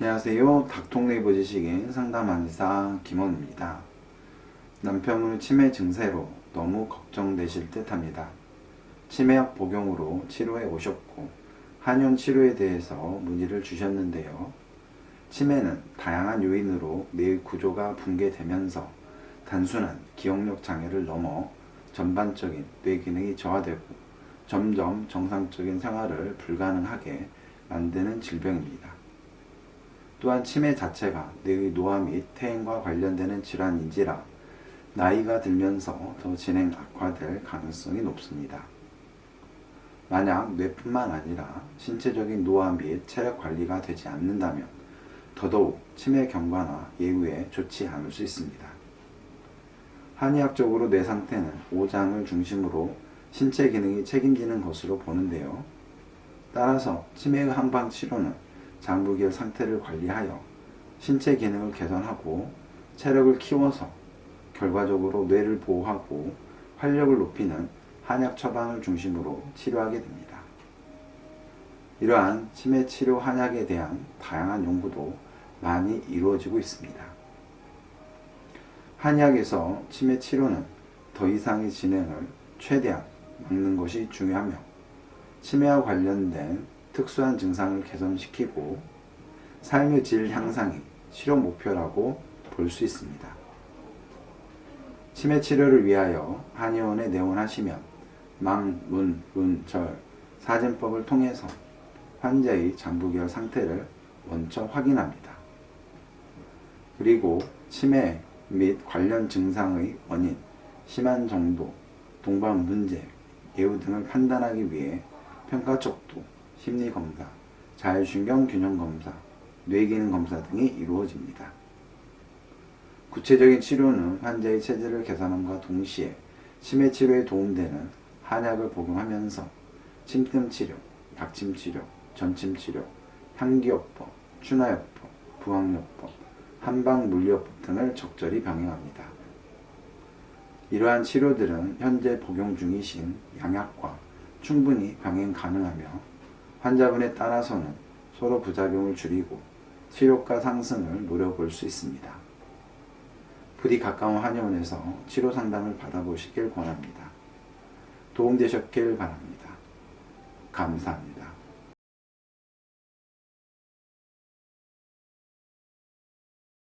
안녕하세요. 닥통네이버 지식인 상담한의사 김원입니다. 남편의 치매 증세로 너무 걱정되실 듯 합니다. 치매약 복용으로 치료해 오셨고, 한의원 치료에 대해서 문의를 주셨는데요. 치매는 다양한 요인으로 뇌의 구조가 붕괴되면서 단순한 기억력 장애를 넘어 전반적인 뇌 기능이 저하되고 점점 정상적인 생활을 불가능하게 만드는 질병입니다. 또한 치매 자체가 뇌의 노화 및 퇴행과 관련되는 질환인지라 나이가 들면서 더 진행 악화될 가능성이 높습니다. 만약 뇌뿐만 아니라 신체적인 노화 및 체력 관리가 되지 않는다면 더더욱 치매 경과나 예후에 좋지 않을 수 있습니다. 한의학적으로 뇌 상태는 오장을 중심으로 신체 기능이 책임지는 것으로 보는데요. 따라서 치매의 항방 치료는 장부기의 상태를 관리하여 신체 기능을 개선하고 체력을 키워서 결과적으로 뇌를 보호하고 활력을 높이는 한약 처방을 중심으로 치료하게 됩니다. 이러한 치매 치료 한약에 대한 다양한 연구도 많이 이루어지고 있습니다. 한약에서 치매 치료는 더 이상의 진행을 최대한 막는 것이 중요하며 치매와 관련된 특수한 증상을 개선시키고 삶의 질 향상이 치료 목표라고 볼 수 있습니다. 치매 치료를 위하여 한의원에 내원하시면 망, 문, 룬, 절, 사진법을 통해서 환자의 장부결 상태를 먼저 확인합니다. 그리고 치매 및 관련 증상의 원인, 심한 정도, 동반 문제, 예후 등을 판단하기 위해 평가 척도, 심리 검사, 자율신경 균형 검사, 뇌기능 검사 등이 이루어집니다. 구체적인 치료는 환자의 체질을 개선함과 동시에 치매 치료에 도움되는 한약을 복용하면서 침뜸 치료, 약침 치료, 전침 치료, 향기요법, 추나요법, 부항요법, 한방 물리요법 등을 적절히 병행합니다. 이러한 치료들은 현재 복용 중이신 양약과 충분히 병행 가능하며 환자분에 따라서는 서로 부작용을 줄이고 치료가 상승을 노려볼 수 있습니다. 부디 가까운 한의원에서 치료 상담을 받아보시길 권합니다. 도움되셨길 바랍니다. 감사합니다.